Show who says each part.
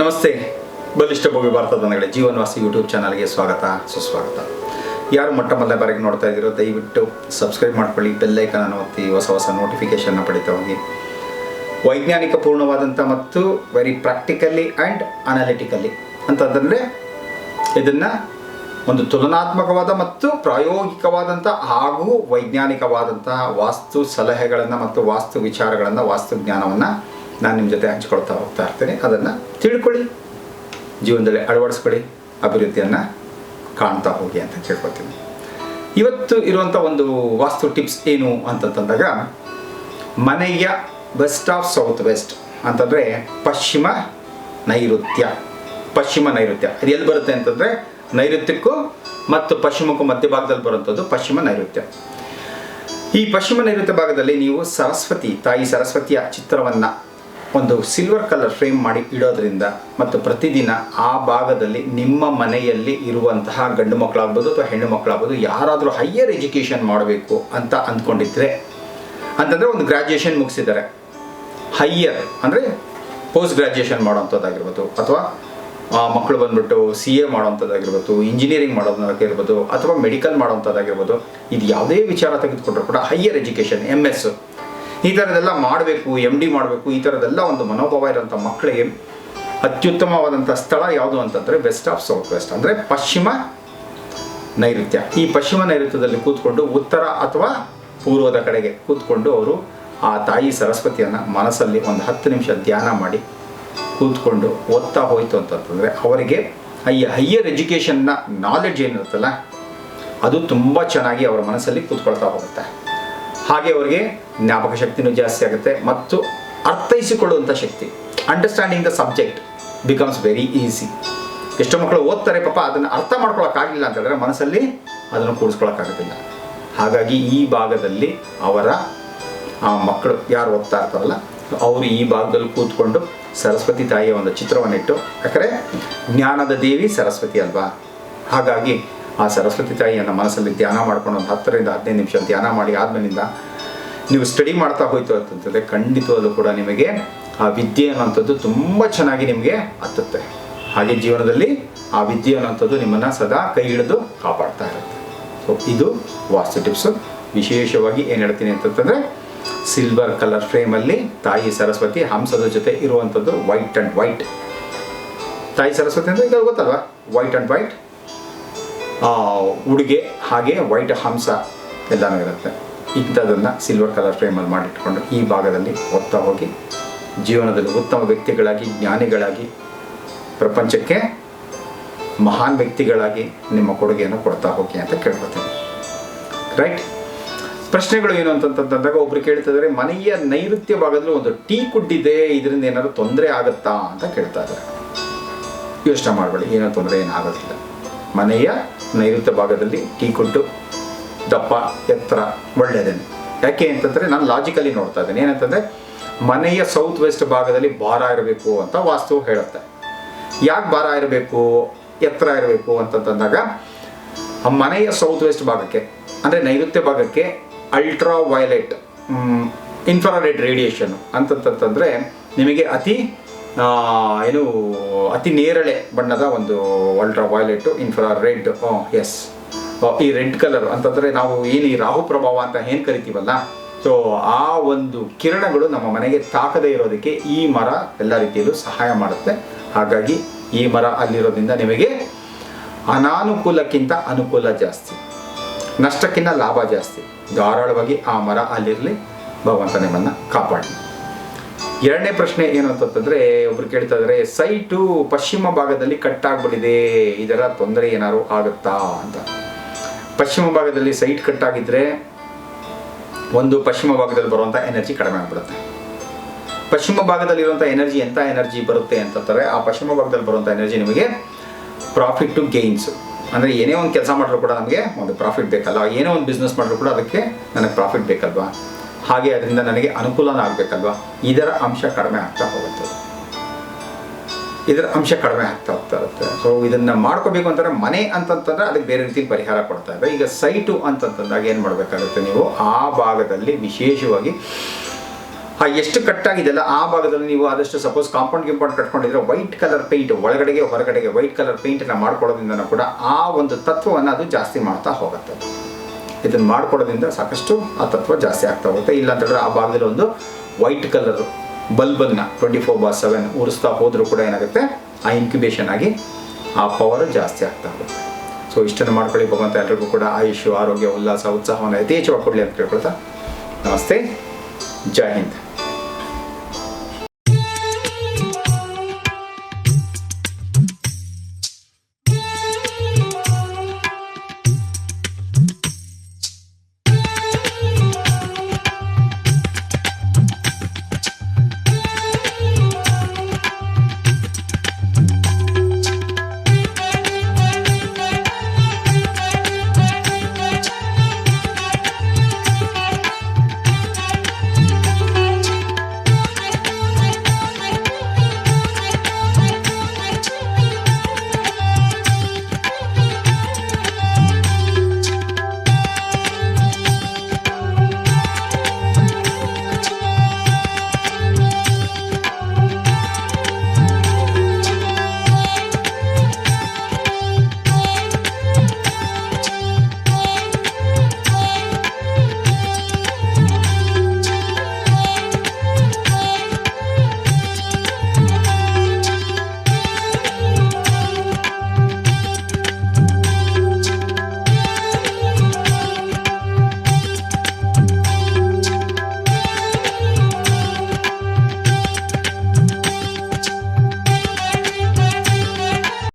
Speaker 1: ನಮಸ್ತೆ. ಬಲಿಷ್ಠ ಭವ್ಯ ಭಾರತ ದನಗಳೇ ಜೀವನವಾಸಿ ಯೂಟ್ಯೂಬ್ ಚಾನಲ್ಗೆ ಸ್ವಾಗತ, ಸುಸ್ವಾಗತ. ಯಾರು ಮೊಟ್ಟ ಮೊದಲ ಬಾರಿಗೆ ನೋಡ್ತಾ ಇದ್ದೀರೋ, ದಯವಿಟ್ಟು ಸಬ್ಸ್ಕ್ರೈಬ್ ಮಾಡ್ಕೊಳ್ಳಿ ಬೆಲ್ಲೈಕನ ಒತ್ತಿ, ಹೊಸ ಹೊಸ ನೋಟಿಫಿಕೇಷನ್ನ ಪಡಿತಾ ಹೋಗಿ. ವೈಜ್ಞಾನಿಕ ಪೂರ್ಣವಾದಂಥ ಮತ್ತು ವೆರಿ ಪ್ರಾಕ್ಟಿಕಲಿ ಆ್ಯಂಡ್ ಅನಾಲಿಟಿಕಲಿ ಅಂತಂದರೆ, ಇದನ್ನು ಒಂದು ತುಲನಾತ್ಮಕವಾದ ಮತ್ತು ಪ್ರಾಯೋಗಿಕವಾದಂಥ ಹಾಗೂ ವೈಜ್ಞಾನಿಕವಾದಂಥ ವಾಸ್ತು ಸಲಹೆಗಳನ್ನು ಮತ್ತು ವಾಸ್ತು ವಿಚಾರಗಳನ್ನು, ವಾಸ್ತು ಜ್ಞಾನವನ್ನು ನಾನು ನಿಮ್ಮ ಜೊತೆ ಹಂಚ್ಕೊಳ್ತಾ ಹೋಗ್ತಾ ಇರ್ತೇನೆ. ಅದನ್ನು ತಿಳ್ಕೊಳ್ಳಿ. ಜೀವನದಲ್ಲಿ ಅಳವಡಿಸ್ಕೊಳ್ಳಿ. ಅಭಿವೃದ್ಧಿಯನ್ನು ಕಾಣ್ತಾ ಹೋಗಿ ಅಂತ ಕೇಳ್ಕೊತೀನಿ ಇವತ್ತು ಇರುವಂಥ ಒಂದು ವಾಸ್ತು ಟಿಪ್ಸ್ ಏನು ಅಂತಂತಂದಾಗ ಮನೆಯ ವೆಸ್ಟ್ ಆಫ್ ಸೌತ್ ವೆಸ್ಟ್ ಅಂತಂದರೆ ಪಶ್ಚಿಮ ನೈಋತ್ಯ. ಪಶ್ಚಿಮ ನೈಋತ್ಯ. ಅದು ಎಲ್ಲಿ ಬರುತ್ತೆ ಅಂತಂದರೆ ನೈಋತ್ಯಕ್ಕೂ ಮತ್ತು ಪಶ್ಚಿಮಕ್ಕೂ ಮಧ್ಯಭಾಗದಲ್ಲಿ ಬರುವಂಥದ್ದು ಪಶ್ಚಿಮ ನೈಋತ್ಯ. ಈ ಪಶ್ಚಿಮ ನೈಋತ್ಯ ಭಾಗದಲ್ಲಿ ನೀವು ಸರಸ್ವತಿ, ತಾಯಿ ಸರಸ್ವತಿಯ ಚಿತ್ರವನ್ನು ಒಂದು ಸಿಲ್ವರ್ ಕಲರ್ ಫ್ರೇಮ್ ಮಾಡಿ ಇಡೋದ್ರಿಂದ ಮತ್ತು ಪ್ರತಿದಿನ ಆ ಭಾಗದಲ್ಲಿ ನಿಮ್ಮ ಮನೆಯಲ್ಲಿ ಇರುವಂತಹ ಗಂಡು ಮಕ್ಕಳಾಗ್ಬೋದು ಅಥವಾ ಹೆಣ್ಣು ಮಕ್ಕಳಾಗ್ಬೋದು ಯಾರಾದರೂ ಹೈಯರ್ ಎಜುಕೇಷನ್ ಮಾಡಬೇಕು ಅಂತ ಅಂದ್ಕೊಂಡಿದ್ರೆ, ಅಂತಂದರೆ ಒಂದು ಗ್ರ್ಯಾಜುಯೇಷನ್ ಮುಗಿಸಿದ್ದಾರೆ. ಹೈಯರ್ ಅಂದರೆ ಪೋಸ್ಟ್ ಗ್ರ್ಯಾಜುಯೇಷನ್ ಮಾಡೋವಂಥದ್ದಾಗಿರ್ಬೋದು ಅಥವಾ ಮಕ್ಕಳು ಬಂದ್ಬಿಟ್ಟು ಸಿ ಎ ಮಾಡೋವಂಥದ್ದಾಗಿರ್ಬೋದು ಇಂಜಿನಿಯರಿಂಗ್ ಮಾಡೋದಾಗಿರ್ಬೋದು ಅಥವಾ ಮೆಡಿಕಲ್ ಮಾಡೋವಂಥದ್ದಾಗಿರ್ಬೋದು, ಇದು ಯಾವುದೇ ವಿಚಾರ ತೆಗೆದುಕೊಂಡ್ರು ಕೂಡ ಹೈಯರ್ ಎಜುಕೇಷನ್ ಎಂ ಎಸ್ ಈ ಥರದ್ದೆಲ್ಲ ಮಾಡಬೇಕು ಎಂ ಡಿ ಮಾಡಬೇಕು, ಈ ಥರದೆಲ್ಲ ಒಂದು ಮನೋಭಾವ ಇರೋಂಥ ಮಕ್ಕಳಿಗೆ ಅತ್ಯುತ್ತಮವಾದಂಥ ಸ್ಥಳ ಯಾವುದು ಅಂತಂದರೆ ವೆಸ್ಟ್ ಆಫ್ ಸೌತ್ ವೆಸ್ಟ್ ಅಂದರೆ ಪಶ್ಚಿಮ ನೈಋತ್ಯ. ಈ ಪಶ್ಚಿಮ ನೈಋತ್ಯದಲ್ಲಿ ಕೂತ್ಕೊಂಡು ಉತ್ತರ ಅಥವಾ ಪೂರ್ವದ ಕಡೆಗೆ ಕೂತ್ಕೊಂಡು ಅವರು ಆ ತಾಯಿ ಸರಸ್ವತಿಯನ್ನು ಮನಸ್ಸಲ್ಲಿ ಒಂದು ಹತ್ತು ನಿಮಿಷ ಧ್ಯಾನ ಮಾಡಿ ಕೂತ್ಕೊಂಡು ಓದ್ತಾ ಹೋಯಿತು ಅಂತಂತಂದರೆ ಅವರಿಗೆ ಈ ಹೈಯರ್ ಎಜುಕೇಷನ್ನ ನಾಲೆಡ್ಜ್ ಏನಿರುತ್ತಲ್ಲ, ಅದು ತುಂಬ ಚೆನ್ನಾಗಿ ಅವರ ಮನಸ್ಸಲ್ಲಿ ಕೂತ್ಕೊಳ್ತಾ ಹೋಗುತ್ತೆ. ಹಾಗೆ ಅವರಿಗೆ ಜ್ಞಾಪಕ ಶಕ್ತಿನೂ ಜಾಸ್ತಿ ಆಗುತ್ತೆ ಮತ್ತು ಅರ್ಥೈಸಿಕೊಳ್ಳುವಂಥ ಶಕ್ತಿ understanding the subject becomes very easy ಎಷ್ಟೋ ಮಕ್ಕಳು ಓದ್ತಾರೆ ಪಾಪ, ಅದನ್ನು ಅರ್ಥ ಮಾಡ್ಕೊಳಕ್ಕಾಗಲಿಲ್ಲ ಅಂತ ಹೇಳಿದ್ರೆ ಮನಸ್ಸಲ್ಲಿ ಅದನ್ನು ಕೂಡಿಸ್ಕೊಳಕ್ಕಾಗೋದಿಲ್ಲ. ಹಾಗಾಗಿ ಈ ಭಾಗದಲ್ಲಿ ಅವರ, ಆ ಮಕ್ಕಳು ಯಾರು ಓದ್ತಾ ಇರ್ತಾರಲ್ಲ, ಅವರು ಈ ಭಾಗದಲ್ಲಿ ಕೂತ್ಕೊಂಡು ಸರಸ್ವತಿ ತಾಯಿಯ ಒಂದು ಚಿತ್ರವನ್ನಿಟ್ಟು, ಯಾಕಂದರೆ ಜ್ಞಾನದ ದೇವಿ ಸರಸ್ವತಿ ಅಲ್ವಾ? ಹಾಗಾಗಿ ಆ ಸರಸ್ವತಿ ತಾಯಿಯನ್ನು ಮನಸ್ಸಲ್ಲಿ ಧ್ಯಾನ ಮಾಡ್ಕೊಂಡು ಒಂದು ಹತ್ತರಿಂದ ಹದಿನೈದು ನಿಮಿಷ ಧ್ಯಾನ ಮಾಡಿ ಆದ್ಮೇಲಿಂದ ನೀವು ಸ್ಟಡಿ ಮಾಡ್ತಾ ಹೋಯ್ತು ಅಂತಂತಂದರೆ ಖಂಡಿತವಾಗಲೂ ಕೂಡ ನಿಮಗೆ ಆ ವಿದ್ಯೆ ಅನ್ನೋಂಥದ್ದು ತುಂಬ ಚೆನ್ನಾಗಿ ನಿಮಗೆ ಹತ್ತುತ್ತೆ. ಹಾಗೆ ಜೀವನದಲ್ಲಿ ಆ ವಿದ್ಯೆ ಅನ್ನೋಂಥದ್ದು ನಿಮ್ಮನ್ನು ಸದಾ ಕೈ ಹಿಡಿದು ಕಾಪಾಡ್ತಾ ಇರುತ್ತೆ. ಸೊ ಇದು ವಾಸ್ತು ಟಿಪ್ಸು. ವಿಶೇಷವಾಗಿ ಏನು ಹೇಳ್ತೀನಿ ಅಂತಂತಂದರೆ ಸಿಲ್ವರ್ ಕಲರ್ ಫ್ರೇಮಲ್ಲಿ ತಾಯಿ ಸರಸ್ವತಿ ಹಂಸದ ಜೊತೆ ಇರುವಂಥದ್ದು ವೈಟ್ ಆ್ಯಂಡ್ ವೈಟ್ ತಾಯಿ ಸರಸ್ವತಿ ಅಂದರೆ ಈಗ ಗೊತ್ತಲ್ವಾ? ವೈಟ್ ಆ್ಯಂಡ್ ವೈಟ್ ಉಡುಗೆ ಹಾಗೆ ವೈಟ್ ಹಂಸ ಎಲ್ಲಾನು ಇರುತ್ತೆ. ಇಂಥದನ್ನು ಸಿಲ್ವರ್ ಕಲರ್ ಫ್ರೇಮಲ್ಲಿ ಮಾಡಿಟ್ಕೊಂಡು ಈ ಭಾಗದಲ್ಲಿ ಓದ್ತಾ ಹೋಗಿ ಜೀವನದಲ್ಲಿ ಉತ್ತಮ ವ್ಯಕ್ತಿಗಳಾಗಿ, ಜ್ಞಾನಿಗಳಾಗಿ, ಪ್ರಪಂಚಕ್ಕೆ ಮಹಾನ್ ವ್ಯಕ್ತಿಗಳಾಗಿ ನಿಮ್ಮ ಕೊಡುಗೆಯನ್ನು ಕೊಡ್ತಾ ಹೋಗಿ ಅಂತ ಕೇಳ್ಕೊತೀನಿ. ರೈಟ್ ಪ್ರಶ್ನೆಗಳು ಏನು ಅಂತಂತಂದಾಗ ಒಬ್ರು ಕೇಳ್ತಿದ್ದಾರೆ ಮನೆಯ ನೈಋತ್ಯ ಭಾಗದಲ್ಲಿ ಒಂದು ಟೀ ಕುಡ್ಡಿದೆ, ಇದರಿಂದ ಏನಾದರೂ ತೊಂದರೆ ಆಗುತ್ತಾ ಅಂತ ಕೇಳ್ತಾ ಇದ್ದಾರೆ ಯೋಚನೆ ಮಾಡಬೇಡಿ, ಏನೋ ತೊಂದರೆ ಏನಾಗೋದಿಲ್ಲ. ಮನೆಯ ನೈಋತ್ಯ ಭಾಗದಲ್ಲಿ ಟೀ ಕೊಟ್ಟು, ದಪ್ಪ, ಎತ್ತರ ಒಳ್ಳೆಯದೇನೆ ಯಾಕೆ ಅಂತಂದರೆ ನಾನು ಲಾಜಿಕಲಿ ನೋಡ್ತಾ ಇದ್ದೇನೆ. ಏನಂತಂದರೆ ಮನೆಯ ಸೌತ್ ವೆಸ್ಟ್ ಭಾಗದಲ್ಲಿ ಭಾರ ಇರಬೇಕು ಅಂತ ವಾಸ್ತು ಹೇಳುತ್ತೆ. ಯಾಕೆ ಭಾರ ಇರಬೇಕು, ಎತ್ತರ ಇರಬೇಕು ಅಂತಂತಂದಾಗ ಆ ಮನೆಯ ಸೌತ್ ವೆಸ್ಟ್ ಭಾಗಕ್ಕೆ, ಅಂದರೆ ನೈಋತ್ಯ ಭಾಗಕ್ಕೆ ಅಲ್ಟ್ರಾ ವೈಲೆಟ್ ಇನ್ಫ್ರಾರೆಡ್ ರೇಡಿಯೇಷನ್ ಅಂತಂತಂದರೆ ನಿಮಗೆ ಅತಿ ಏನು, ಅತಿ ನೇರಳೆ ಬಣ್ಣದ ಒಂದು ultra violet infra red yes ಈ ರೆಡ್ ಕಲರ್ ಅಂತಂದರೆ ನಾವು ಏನು ಈ ರಾಹು ಪ್ರಭಾವ ಅಂತ ಏನು ಕರಿತೀವಲ್ಲ? ಸೊ ಆ ಒಂದು ಕಿರಣಗಳು ನಮ್ಮ ಮನೆಗೆ ತಾಕದೇ ಇರೋದಕ್ಕೆ ಈ ಮರ ಎಲ್ಲ ರೀತಿಯಲ್ಲೂ ಸಹಾಯ ಮಾಡುತ್ತೆ. ಹಾಗಾಗಿ ಈ ಮರ ಅಲ್ಲಿರೋದ್ರಿಂದ ನಿಮಗೆ ಅನಾನುಕೂಲಕ್ಕಿಂತ ಅನುಕೂಲ ಜಾಸ್ತಿ, ನಷ್ಟಕ್ಕಿಂತ ಲಾಭ ಜಾಸ್ತಿ. ಧಾರಾಳವಾಗಿ ಆ ಮರ ಅಲ್ಲಿರಲಿ. ಭಗವಂತ ನಿಮ್ಮನ್ನು ಕಾಪಾಡಿ ಎರಡನೇ ಪ್ರಶ್ನೆ ಏನು ಅಂತಂತಂದರೆ, ಒಬ್ರು ಕೇಳ್ತಾ ಇದ್ದಾರೆ ಸೈಟು ಪಶ್ಚಿಮ ಭಾಗದಲ್ಲಿ ಕಟ್ ಆಗ್ಬಿಟ್ಟಿದೆ ಇದರ ತೊಂದರೆ ಏನಾದ್ರು ಆಗುತ್ತಾ ಅಂತ. ಪಶ್ಚಿಮ ಭಾಗದಲ್ಲಿ ಸೈಟ್ ಕಟ್ ಆಗಿದ್ರೆ ಒಂದು ಪಶ್ಚಿಮ ಭಾಗದಲ್ಲಿ ಬರುವಂತ ಎನರ್ಜಿ ಕಡಿಮೆ ಆಗ್ಬಿಡುತ್ತೆ. ಪಶ್ಚಿಮ ಭಾಗದಲ್ಲಿರುವಂಥ ಎನರ್ಜಿ ಎಂಥ ಎನರ್ಜಿ ಬರುತ್ತೆ ಅಂತಂತಾರೆ ಆ ಪಶ್ಚಿಮ ಭಾಗದಲ್ಲಿ ಬರುವಂಥ ಎನರ್ಜಿ ನಿಮಗೆ ಪ್ರಾಫಿಟ್ ಟು ಗೇನ್ಸ್ ಅಂದರೆ ಏನೇ ಒಂದು ಕೆಲಸ ಮಾಡಿದ್ರು ಕೂಡ ನಮಗೆ ಒಂದು ಪ್ರಾಫಿಟ್ ಬೇಕಲ್ಲ, ಏನೇ ಒಂದು ಬಿಸ್ನೆಸ್ ಮಾಡಿದ್ರು ಕೂಡ ಅದಕ್ಕೆ ನನಗೆ ಪ್ರಾಫಿಟ್ ಬೇಕಲ್ವಾ? ಹಾಗೆ ಅದರಿಂದ ನನಗೆ ಅನುಕೂಲನ ಆಗಬೇಕಲ್ವಾ ಇದರ ಅಂಶ ಕಡಿಮೆ ಆಗ್ತಾ ಹೋಗುತ್ತೆ. ಇದರ ಅಂಶ ಕಡಿಮೆ ಆಗ್ತಾ ಹೋಗ್ತಾ ಇರುತ್ತೆ. ಸೊ ಇದನ್ನು ಮಾಡ್ಕೋಬೇಕು ಅಂತಂದರೆ ಮನೆ ಅಂತಂತಂದ್ರೆ ಅದಕ್ಕೆ ಬೇರೆ ರೀತಿ ಪರಿಹಾರ ಕೊಡ್ತಾ ಇದೆ ಈಗ ಸೈಟು ಅಂತಂತಂದಾಗ ಏನು ಮಾಡಬೇಕಾಗುತ್ತೆ ನೀವು? ಆ ಭಾಗದಲ್ಲಿ ವಿಶೇಷವಾಗಿ ಆ ಎಷ್ಟು ಕಟ್ಟಾಗಿದೆಯಲ್ಲ ಆ ಭಾಗದಲ್ಲಿ ನೀವು ಆದಷ್ಟು ಸಪೋಸ್ ಕಾಂಪೌಂಡ್ ಗಿಂಪೌಂಡ್ ಕಟ್ಕೊಂಡಿದ್ರೆ ವೈಟ್ ಕಲರ್ ಪೇಂಟ್ ಒಳಗಡೆಗೆ, ಹೊರಗಡೆಗೆ ವೈಟ್ ಕಲರ್ ಪೇಂಟನ್ನು ಮಾಡ್ಕೊಳ್ಳೋದ್ರಿಂದ ಕೂಡ ಆ ಒಂದು ತತ್ವವನ್ನು ಅದು ಜಾಸ್ತಿ ಮಾಡ್ತಾ ಹೋಗುತ್ತೆ. ಇದನ್ನು ಮಾಡ್ಕೊಳ್ಳೋದ್ರಿಂದ ಸಾಕಷ್ಟು ಆ ತತ್ವ ಜಾಸ್ತಿ ಆಗ್ತಾ ಹೋಗುತ್ತೆ. ಇಲ್ಲ ಅಂತಂದ್ರೆ ಆ ಭಾಗದಲ್ಲಿ ಒಂದು ವೈಟ್ ಕಲರ್ ಬಲ್ಬನ್ನು ಟ್ವೆಂಟಿ ಫೋರ್ ಬಾರ್ ಸೆವೆನ್ ಉರಿಸ್ತಾ ಹೋದರೂ ಕೂಡ ಏನಾಗುತ್ತೆ? ಆ ಇನ್ಕ್ಯುಬೇಷನ್ ಆಗಿ ಆ ಪವರ್ ಜಾಸ್ತಿ ಆಗ್ತಾ ಹೋಗುತ್ತೆ. ಸೊ ಇಷ್ಟನ್ನು ಮಾಡ್ಕೊಳ್ಳಿ ಭಗವಂತ ಎಲ್ರಿಗೂ ಕೂಡ. ಆಯುಷು ಆರೋಗ್ಯ, ಉಲ್ಲಾಸ, ಉತ್ಸಾಹವನ್ನು ಯಥೇಚ್ಛವಾಗಿ ಕೊಡಲಿ ಅಂತ ಕೇಳ್ಕೊಳ್ತಾ. ನಮಸ್ತೆ. ಜೈ ಹಿಂದ್.